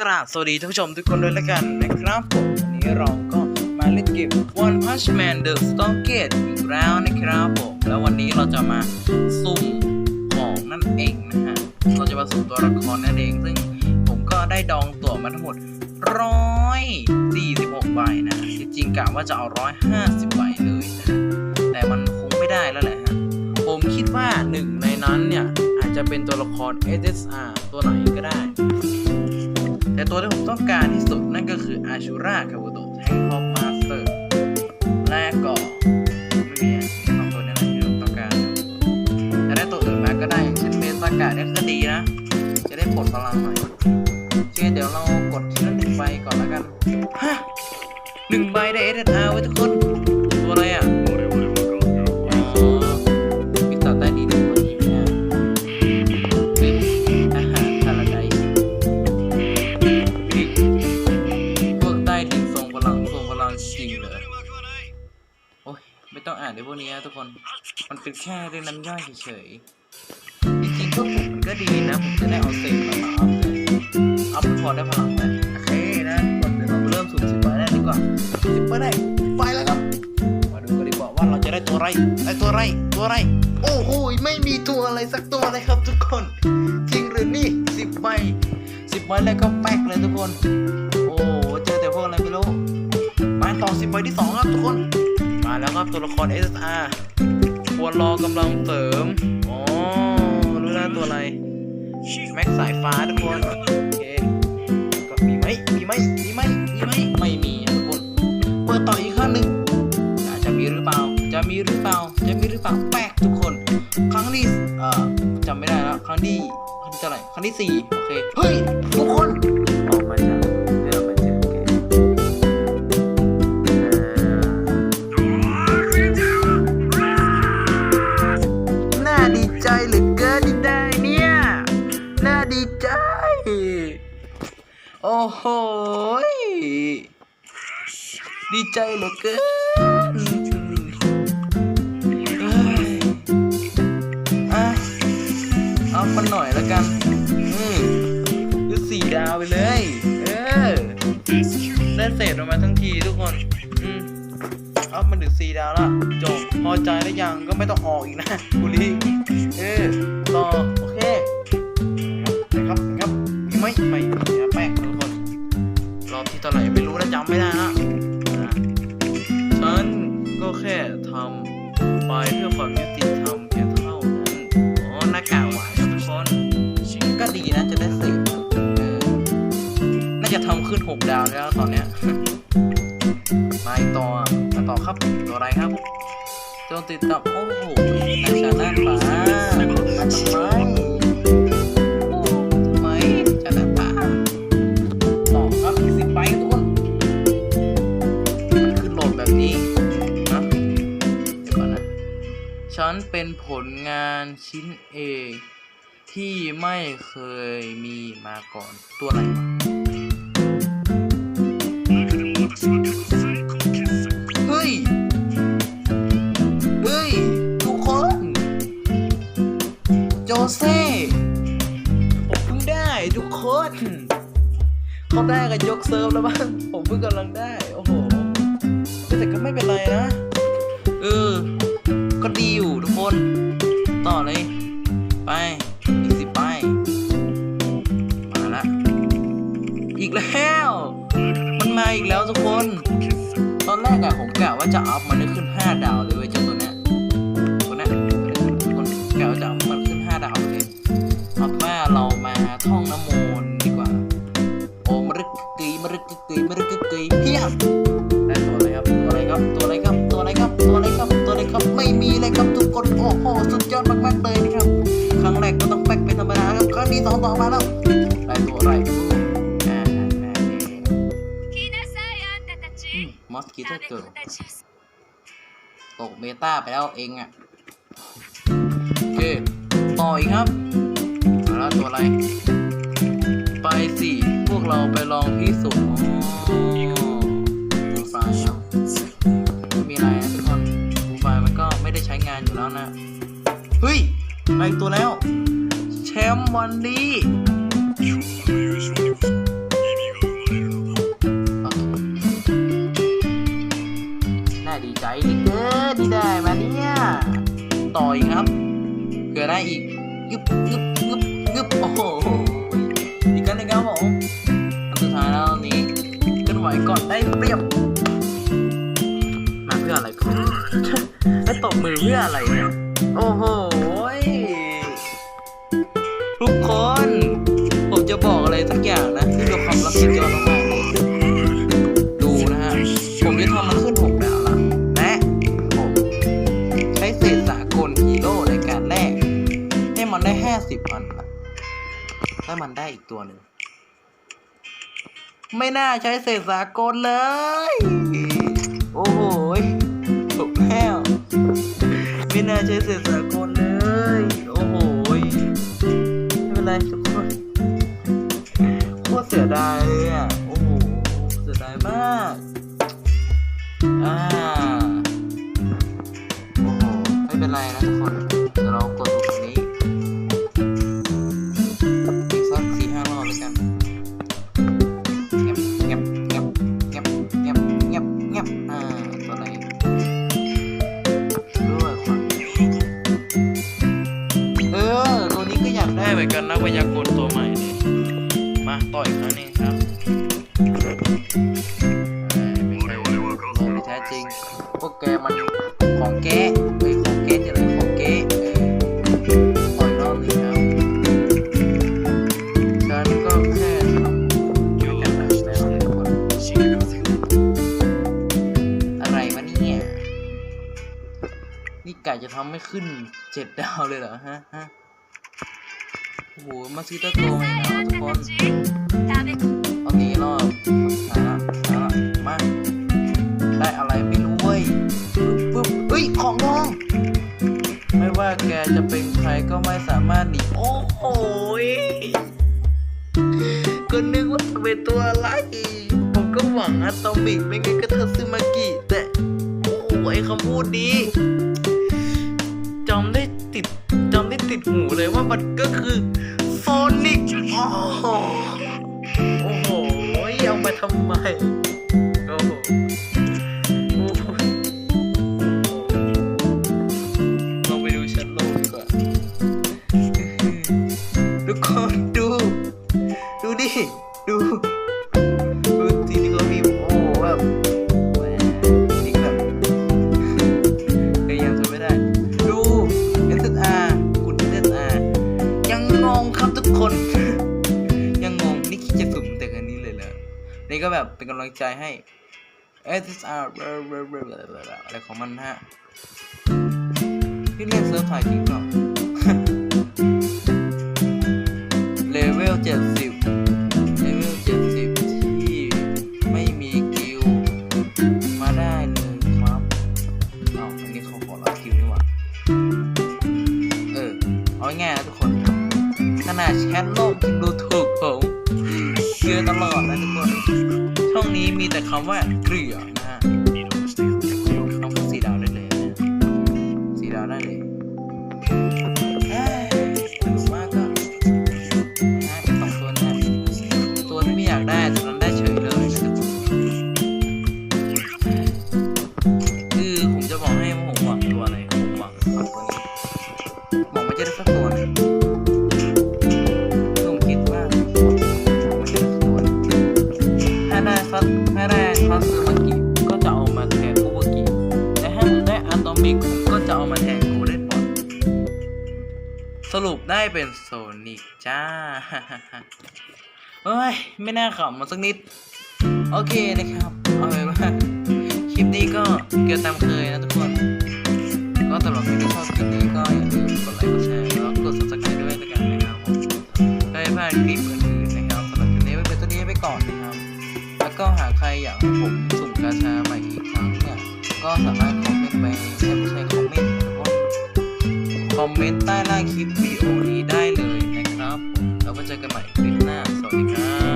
กราบสวัสดีท่านผู้ชมทุกคนด้วยละกันนะครับผมวันนี้เราก็มาเล่นเกม One Punch Man The Strongest อีกแล้วนะครับผม แล้ววันนี้เราจะมาสุ่มของนั่นเองนะฮะ เราจะมาสุ่มตัวละครนั่นเอง ซึ่งผมก็ได้ดองตั๋วมาทั้งหมด146ใบนะจริงๆกะว่าจะเอา150ใบเลยนะ แต่มันคงไม่ได้แล้วแหละฮะ ผมคิดว่าหนึ่งในนั้นเนี่ย อาจจะเป็นตัวละคร SSR ตัวไหนก็ได้ แต่ตัวที่ผมต้องการที่สุดนั่นก็คืออาชูราคาบุโตแห่งพอมาสเตอร์แรกก่อนไม่มีอ่สองตัวนี้แหละที่ผมต้องการจะได้ตัวอื่นมาก็ได้อย่างเช่นเมสากาเนี่ยก็ดีนะ จะได้ปลดพลังหน่อยโอเคเดี๋ยวเรากดทีละหนึ่งใบก่อนแล้วกันฮะหนึ่งใบได้เอเดนอาไว้ทุกคน มันเป็นแค่เรื่องน้ำย่อยเฉยๆจริงๆพวกผมมันก็ดีนะ ผมจะได้เอาเศษมามาอัพเลยอัพพอได้พลังไหมโอเคนะกคนเดี๋ยวเราเริ่มสุ่มสิบใบแรกดีกว่าสิบใบแรกไปแล้วครับ มาดูกันดีกว่าว่าเราจะได้ตัวอะไรได้ตัวอะไรตัวอะไร โอ้โหไม่มีตัวอะไรสักตัวเลยครับทุกคน จริงหรือนี่สิบใบสิบใบแล้วก็แป๊กเลยทุกคน โอ้เจอแต่พวกอะไรไม่รู้มาต่อสิบใบที่สองครับทุกคน มาแล้วครับตัวละคร SSR ควรรอกำลังเสริมอ๋อรู้แล้วตัวอะไร แม็กสายฟ้าทุกคน โอเค ก็มีไหมมีไหมมีไหมมีไหมไม่มีทุกคน เปิดต่ออีกครั้งหนึ่งจะมีหรือเปล่า จะมีหรือเปล่า จะมีหรือเปล่า แป๊กทุกคน ครั้งที่ เอ่อจำไม่ได้แล้ว ครั้งที่ครั้งที่เท่าไหร่ ครั้งที่สี่โอเค เฮ้ยทุก โอ้โหดีใจเหลือเกินเอ้ยอะเอามันหน่อยแล้วกัน อืมดูสี่ดาวไปเลย เออ ได้เศษออกมาทั้งทีทุกคน อืมเอามันถึงสี่ดาวล้วจบ พอใจแล้วยังก็ไม่ต้องออกอีกนะบุรีเออ ต่อ นะแป้งทุกคนรอบที่เท่าไหร่ไม่รู้นะจำไม่ได้ละอะฉันก็แค่ทำไปเพื่อความยุติธรรมเพียงเท่านั้นอ๋อหน้ากากหวานทุกคนก็ดีนะจะได้สิน่าจะทำขึ้นหกดาวแล้วตอนเนี้ยมาอีกต่อมาต่อครับตัวอะไรครับจงติดตับโอ้ ฉันเป็นผลงานชิ้นเอกที่ไม่เคยมีมาก่อนตัวอะไรเฮ้ย เฮ้ย ทุกคน โจเซ่ผมเพิ่งได้ทุกคน เขาได้กันยกเซิร์ฟแล้วบ้างผมเพิ่งกำลังได้ โอ้โห แต่ก็ไม่เป็นไรนะ เออ ก็ดีอยู่ อีกแล้ว มันมาอีกแล้วทุกคน ตอนแรกอะผมกะว่าจะอัพมันให้ขึ้น 5 ดาวเลยเว้ยเจ้าตัวเนี้ยตัวเนี้ยคนกะว่าจะอัพมันขึ้น 5 ดาวเลยเอาว่าเรามาท่องน้ำมนต์ดีกว่า โอมรึกกีมรึกกีมรึกกีเพียบ ถ้าเกิดตกเบต้าไปแล้วเองอะ่ะ โอเค ต่ออีกครับสาระตัวอะไร ไปสิ พวกเราไปลองที่สุดบูฟายครับมีอะไรนะทุกคนบูฟายมันก็ไม่ได้ใช้งานอยู่แล้วนะ เฮ้ยมาอีกตัวแล้ว แชมป์วันดี อีกครับเกิดได้อีกงึบงึบงึบงึบโอ้โหอีกกันหนึ่งครับผมอันสุดท้ายแล้วอันนี้เคลื่อนไหวก่อนได้เปรียบมาเพื่ออะไรก่อนให้ตบมือเพื่ออะไรเนี่ยโอ้โหทุกคน ผมจะบอกอะไรสักอย่างนะที่มีความรับผิดชอบมากๆเลยดู มันได้อีกตัวหนึ่ง ไม่น่าใช้เศษสากลเลย โอ้โหถูกแล้วไม่น่าใช้เศษสากลเลย โอ้โหไม่เป็นไรทุกคนโคตรเสียดายเลยอะ โอ้โห เสียดายมาก อ่า โอ้โห ไม่เป็นไรนะทุกคน เหมือนกันนะพยากรณ์ตัวใหม่เนี่ยมาต่ออีกครั้งนึงครับเอ่าไม่ใช่ไม่แท้จริง พวกแกมันของแกเอ้ยของแกจะอะไรของแกเออต่อยรอบนึงครับฉันก็แค่ทำอยู่อย่างนั้นแล้วเลยทุกคนอะไรวะเนี่ยนี่ไก่จะทำไม่ขึ้นเจ็ดดาวเลยเหรอฮะฮะ โอ้โหมาซื้อตะโกงอีกแล้วทุกคน食べตอนนี้รอบช้ายละสุดท้ายละมาได้อะไรไม่รู้เว้ยปึ๊บปึ๊บเฮ้ยของทอง ไม่ว่าแกจะเป็นใครก็ไม่สามารถหนีโอ้โหก็นึกว่าเป็นตัวอะไรผมก็หวังอะตอมิกไม่งั้นก็เธอซึมากิแต่โอ้โหไอคำพูดนี้ เลยว่ามันก็คือโซนิกโอ้โหโอ้โหเอามาทำไม คน ยังงง นี่คิดจะสุ่มแต่กันนี้เลยเหรอนี่ก็แบบเป็นกำลังใจให้ SSR อะไรของมันฮะพี่เล่นเซิร์ฟถ่ายจริงเปล่าเลเวลเจ็ดสิบ นี้มีแต่คำว่าเกลือนะ สรุปได้เป็นโซนิกจ้าเฮ้ย ไม่น่าขำมาสักนิด โอเคนะครับ เอาเป็นว่าคลิปนี้ก็เกี่ยวตามเคยนะทุกคน ก็สำหรับใครที่ชอบคลิปนี้ก็อย่าลืมกดไลค์กดแชร์แล้วกด subscribe ด้วยแล้วกันนะครับผมได้พลาดคลิปอื่นๆนะครับสำหรับคลิปนี้ไว้เป็นตัวนี้ไปก่อนนะครับ แล้วก็หากใครอยากให้ผมสุ่มกาชาใหม่อีกครั้งเนี่ยก็สามารถ คอมเมนต์ใต้ล่างคลิปวิดีโอนี้ได้เลยนะครับผมแล้วก็เจอกันใหม่คลิปหน้า สวัสดีครับ